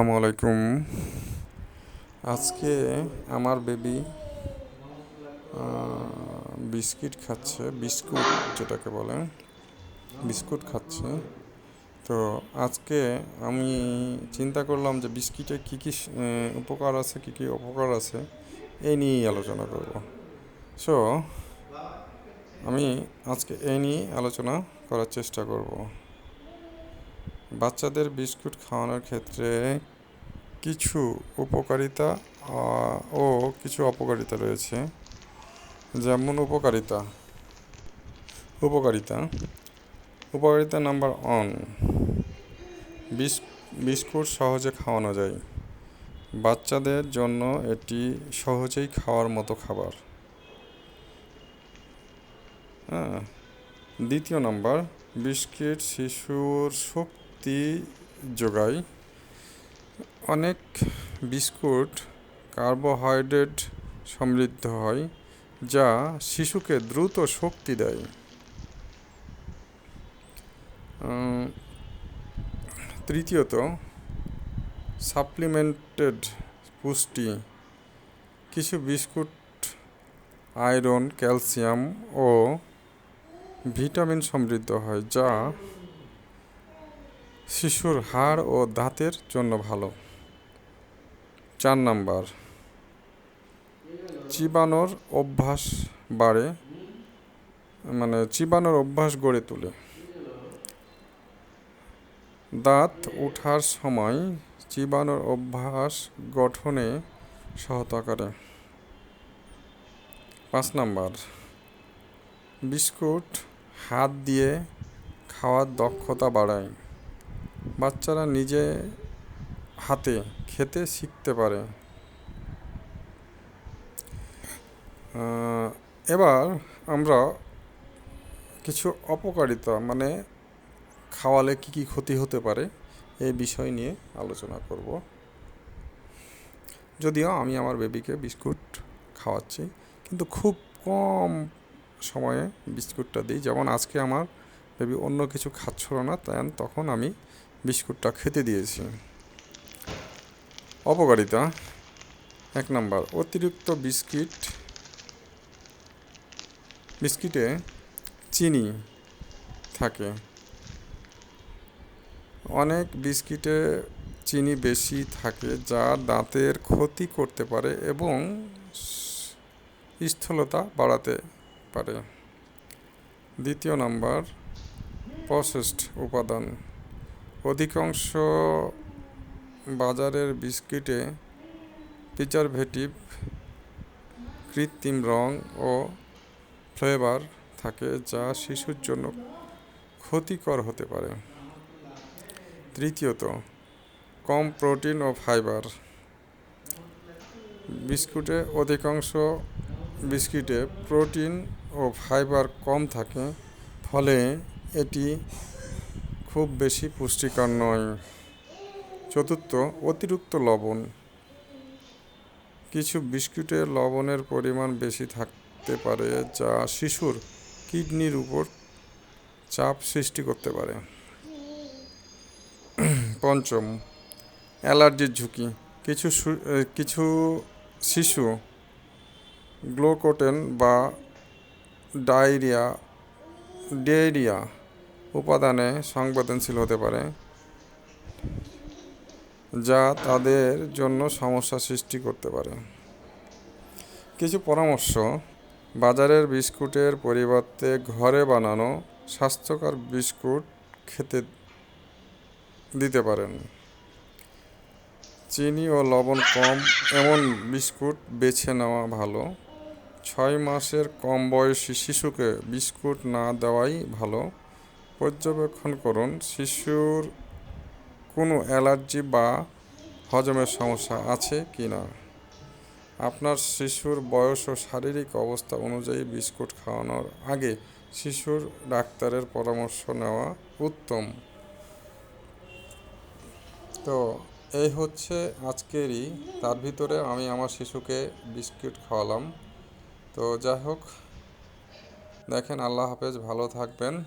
আসসালামু আলাইকুম। আজকে আমার বেবি বিস্কিট খাচ্ছে, বিস্কুট যেটাকে বলে, বিস্কুট খাচ্ছে। তো আজকে আমি চিন্তা করলাম যে বিস্কিটে কী কী উপকার আছে, কী কী অপকার আছে, এই নিয়েই আলোচনা করব। সো আমি আজকে এই নিয়ে আলোচনা করার চেষ্টা করব। বাচ্চাদের বিস্কুট খাওয়ানোর ক্ষেত্রে কিছু উপকারিতা ও কিছু অপকারিতা রয়েছে। যেমন উপকারিতা। উপকারিতা। উপকারিতা নাম্বার ওয়ান, বিস, বিস্কুট সহজে খাওয়ানো যায়। বাচ্চাদের জন্য এটি সহজেই খাওয়ার মতো খাবার। হ্যাঁ। দ্বিতীয় নাম্বার, বিস্কিট শিশুর শক্তি শক্তি যোগায় অনেক বিস্কুট কার্বোহাইড্রেট সমৃদ্ধ হয়, যা শিশুকে দ্রুত শক্তি দেয়। তৃতীয়ত, সাপ্লিমেন্টেড পুষ্টি। কিছু বিস্কুট, আয়রন, ক্যালসিয়াম ও ভিটামিন সমৃদ্ধ হয়, যা শিশুর হাড় ও দাঁতের জন্য ভালো। চার নাম্বার, চিবানোর অভ্যাস বাড়ে মানে চিবানোর অভ্যাস গড়ে তোলে। দাঁত ওঠার সময় চিবানোর অভ্যাস গঠনে সহায়তা করে। পাঁচ নাম্বার, বিস্কুট হাত দিয়ে খাওয়ার দক্ষতা বাড়ায়। বাচ্চারা নিজে হাতে খেতে শিখতে পারে। এবার আমরা কিছু অপকারিতা মানে খাওয়ালে কি কি ক্ষতি হতে পারে এই বিষয় নিয়ে আলোচনা করব। যদিও আমি আমার বেবিকে বিস্কুট খাওয়াচ্ছি, কিন্তু খুব কম সময়ে বিস্কুটটা দিই। যেমন আজকে আমার বেবি অন্য কিছু খাচ্ছিল না, তেন তখন আমি বিস্কুটটা খেতে দিয়েছি। অপকারিতা, এক নম্বর, অতিরিক্ত বিস্কিট। বিস্কিটে চিনি থাকে। অনেক বিস্কিটে চিনি বেশি থাকে যা দাঁতের ক্ষতি করতে পারে এবং স্থূলতা বাড়াতে পারে। দ্বিতীয় নাম্বার প্রসেসড উপাদান। অধিকাংশ বাজারের বিস্কিটে প্রিজারভেটিভ, কৃত্রিম রং ও ফ্লেভার থাকে যা শিশুর জন্য ক্ষতিকর হতে পারে। তৃতীয়ত, কম প্রোটিন ও ফাইবার। বিস্কুটে অধিকাংশ বিস্কিটে প্রোটিন ও ফাইবার কম থাকে, ফলে এটি খুব বেশি পুষ্টিকর নয়। চতুর্থ, অতিরিক্ত লবণ। কিছু বিস্কুটে লবণের পরিমাণ বেশি থাকতে পারে, যা শিশুর কিডনির উপর চাপ সৃষ্টি করতে পারে। পঞ্চম, অ্যালার্জির ঝুঁকি। কিছু কিছু শিশু গ্লোকোটেন বা ডায়রিয়া ডায়রিয়া উপাদানে সংবেদনশীল হতে পারে, যা তাদের জন্য সমস্যা সৃষ্টি করতে পারে। কিছু পরামর্শ, বাজারের বিস্কুটের পরিবর্তে ঘরে বানানো স্বাস্থ্যকর বিস্কুট খেতে দিতে পারেন। চিনি ও লবণ কম, এমন বিস্কুট বেছে নেওয়া ভালো। ছয় মাসের কম বয়সী শিশুকে বিস্কুট না দেওয়াই ভালো। পর্যবেক্ষণ করুন, শিশুর কোনো অ্যালার্জি বা হজমের সমস্যা আছে কি না। আপনার শিশুর বয়স ও শারীরিক অবস্থা অনুযায়ী বিস্কুট খাওয়ানোর আগে শিশুর ডাক্তারের পরামর্শ নেওয়া উত্তম। তো, এই হচ্ছে আজকেরই। তার ভিতরে আমি আমার শিশুকে বিস্কুট খাওয়ালাম। তো যাই হোক, দেখেন, আল্লাহ হাফেজ, ভালো থাকবেন।